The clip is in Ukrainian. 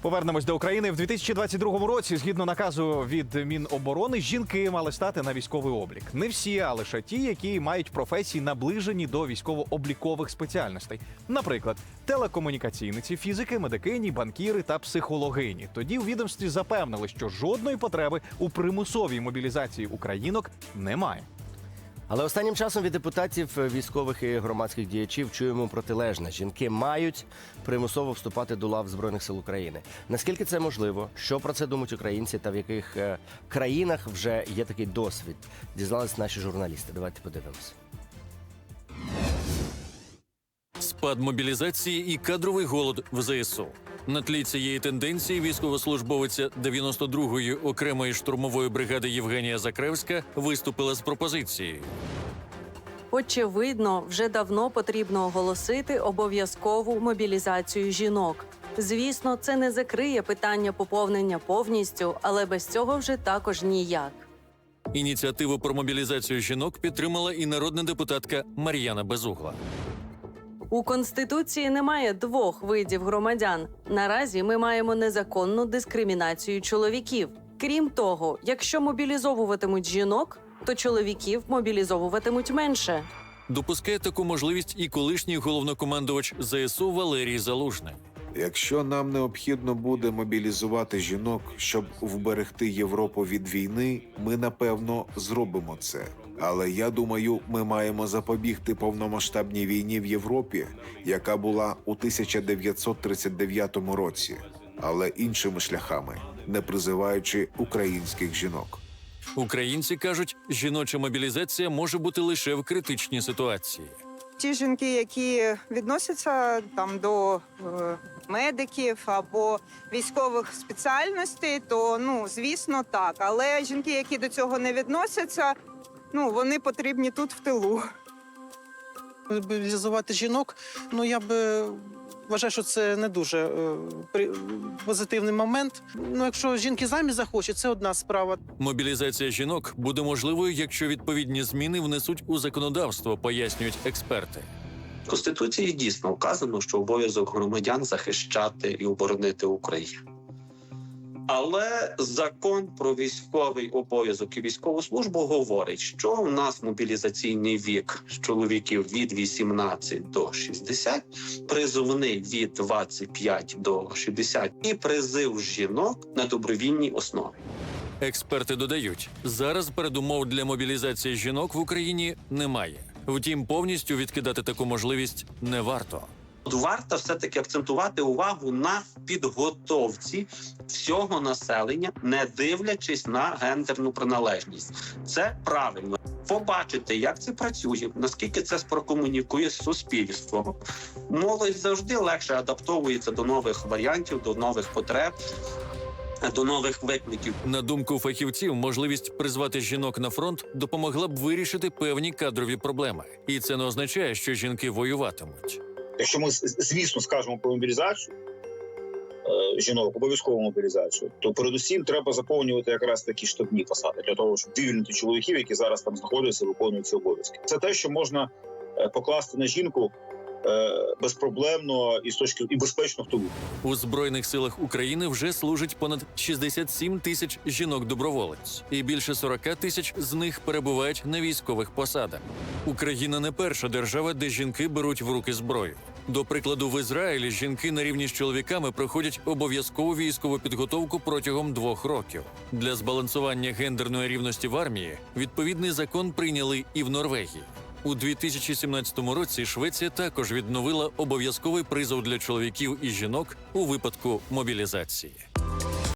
Повернемось до України в 2022 році. Згідно наказу від Міноборони, жінки мали стати на військовий облік. Не всі, а лише ті, які мають професії наближені до військово-облікових спеціальностей, наприклад, телекомунікаційниці, фізики, медикині, банкіри та психологині. Тоді у відомстві запевнили, що жодної потреби у примусовій мобілізації українок немає. Але останнім часом від депутатів, е, військових і громадських діячів чуємо протилежне. Жінки мають примусово вступати до лав Збройних сил України. Наскільки це можливо? Що про це думають українці та в яких е, країнах вже є такий досвід? Дізнались наші журналісти. Давайте подивимось. Спад мобілізації і кадровий голод в ЗСУ. На тлі цієї тенденції військовослужбовиця 92-ї окремої штурмової бригади Євгенія Закревська виступила з пропозицією. Очевидно, вже давно потрібно оголосити обов'язкову мобілізацію жінок. Звісно, це не закриє питання поповнення повністю, але без цього вже також ніяк. Ініціативу про мобілізацію жінок підтримала і народна депутатка Мар'яна Безугла. У конституції немає двох видів громадян. Наразі ми маємо незаконну дискримінацію чоловіків. Крім того, якщо мобілізовуватимуть жінок, то чоловіків мобілізовуватимуть менше. Допускає таку можливість і колишній головнокомандувач ЗСУ Валерій Залужний. Якщо нам необхідно буде мобілізувати жінок, щоб вберегти Європу від війни, ми напевно зробимо це. Але я думаю, ми маємо запобігти повномасштабній війні в Європі, яка була у 1939 році, але іншими шляхами, не призиваючи українських жінок. Українці кажуть, жіноча мобілізація може бути лише в критичній ситуації. Ті жінки, які відносяться там до е, медиків або військових спеціальностей, то ну звісно так. Але жінки, які до цього не відносяться, ну вони потрібні тут в тилу. Мобілізувати жінок, ну я би вважаю, що це не дуже е, при- позитивний момент. Ну, якщо жінки самі захочуть, це одна справа. Мобілізація жінок буде можливою, якщо відповідні зміни внесуть у законодавство, пояснюють експерти. В Конституції дійсно вказано, що обов'язок громадян захищати і оборонити Україну. Але закон про військовий обов'язок і військову службу говорить, що в нас мобілізаційний вік чоловіків від 18 до 60, призовний від 25 до 60 і призив жінок на добровільній основі. Експерти додають, зараз передумов для мобілізації жінок в Україні немає. Втім, повністю відкидати таку можливість не варто. Варто все-таки акцентувати увагу на підготовці всього населення, не дивлячись на гендерну приналежність. Це правильно. Побачити, як це працює, наскільки це прокомунікує з суспільством. Молодь завжди легше адаптовується до нових варіантів, до нових потреб, до нових викликів. На думку фахівців, можливість призвати жінок на фронт допомогла б вирішити певні кадрові проблеми, і це не означає, що жінки воюватимуть. Якщо ми звісно скажемо про мобілізацію е, жінок, обов'язкову мобілізацію, то передусім треба заповнювати якраз такі штабні посади для того, щоб вивільнити чоловіків, які зараз там знаходяться, виконують ці обов'язки. Це те, що можна е, покласти на жінку е, безпроблемно і з точки і безпечно в тилу. У збройних силах України вже служить понад 67 тисяч жінок-доброволець, і більше 40 тисяч з них перебувають на військових посадах. Україна не перша держава, де жінки беруть в руки зброю. До прикладу, в Ізраїлі жінки на рівні з чоловіками проходять обов'язкову військову підготовку протягом двох років. Для збалансування гендерної рівності в армії відповідний закон прийняли і в Норвегії. У 2017 році Швеція також відновила обов'язковий призов для чоловіків і жінок у випадку мобілізації.